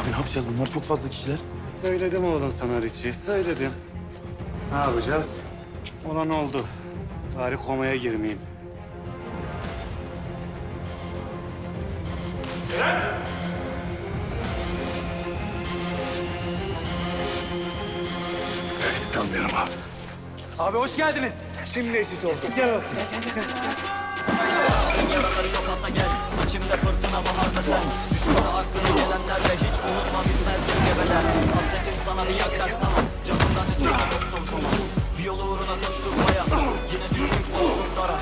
abi ne yapacağız? Bunlar çok fazla kişiler. Söyledim oğlum sana Richie, söyledim. Ne yapacağız? Olan oldu. Bari komaya girmeyeyim. Sanmıyorum abi. Abi hoş geldiniz. Şimdi eşit olduk. Gel oğlum. Yaraları yok hatta gel İçimde fırtına baharda sen Düşünme aklına gelenlerle hiç unutma bitmez gebeler Hasretim sana bir yaklaşsana Canımdan ötürü dostum kuma Bir yolu uğruna koştuk baya Yine düştük boşluklara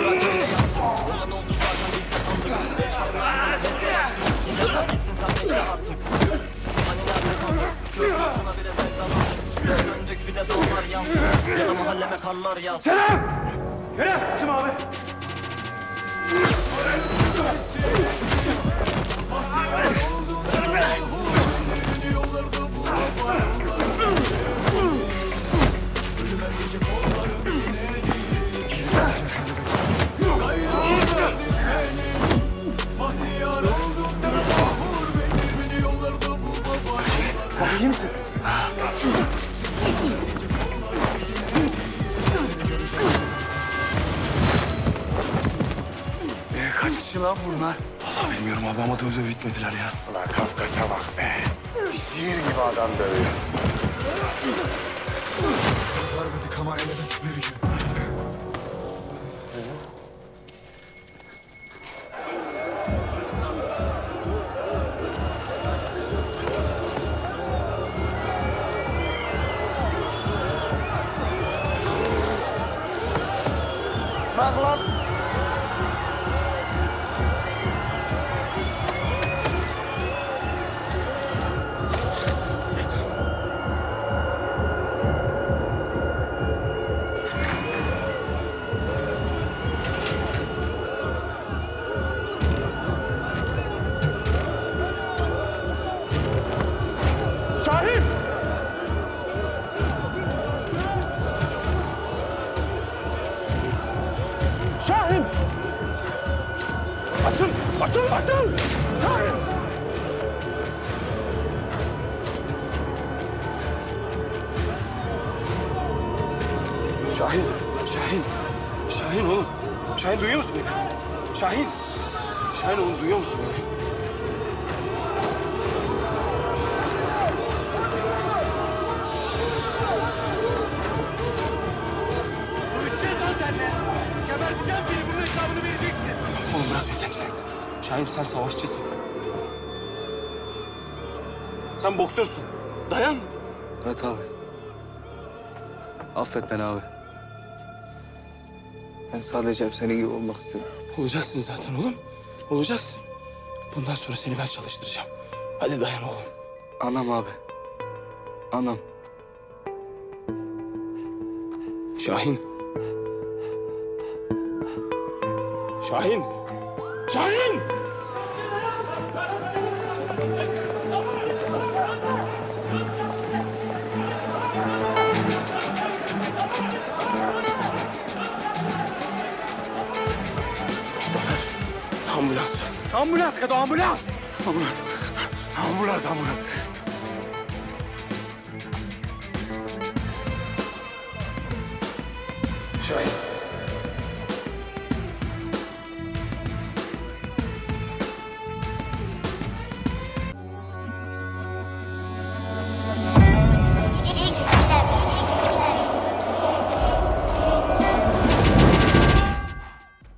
Bırak öyle yansın Olan oldu zaten biz de kaldık sallanmaya hep dolaştık İnanma gitsin sen bekle artık Hani nerede kaldık Kör kurşuna bile sevdalandık Biz söndük bir de dağlar yansın Ya da mahalleme karlar yağsın Abi Ee, kaç kişi lan bunlar? Vallahi bilmiyorum abi ama döv döv bitmediler ya. Ulan Kafkas'a bak be. Şiir gibi adam dövüyor. Bak lan. Şahin, Şahin. Şahin oğlum. Şahin duyuyor musun beni? Şahin. Şahin oğlum duyuyor musun beni? Şahin sen savaşçısın. Sen boksörsün. Dayan. Murat abi. Affet beni abi. Ben sadece hep senin gibi olmak istedim. Olacaksın zaten oğlum. Olacaksın. Bundan sonra seni ben çalıştıracağım. Hadi dayan oğlum. Anam abi. Anam. Şahin. Şahin. Şahin! Ambulans. Ambulans kadar ambulans. Ambulans. Ambulans, ambulans. Şahin.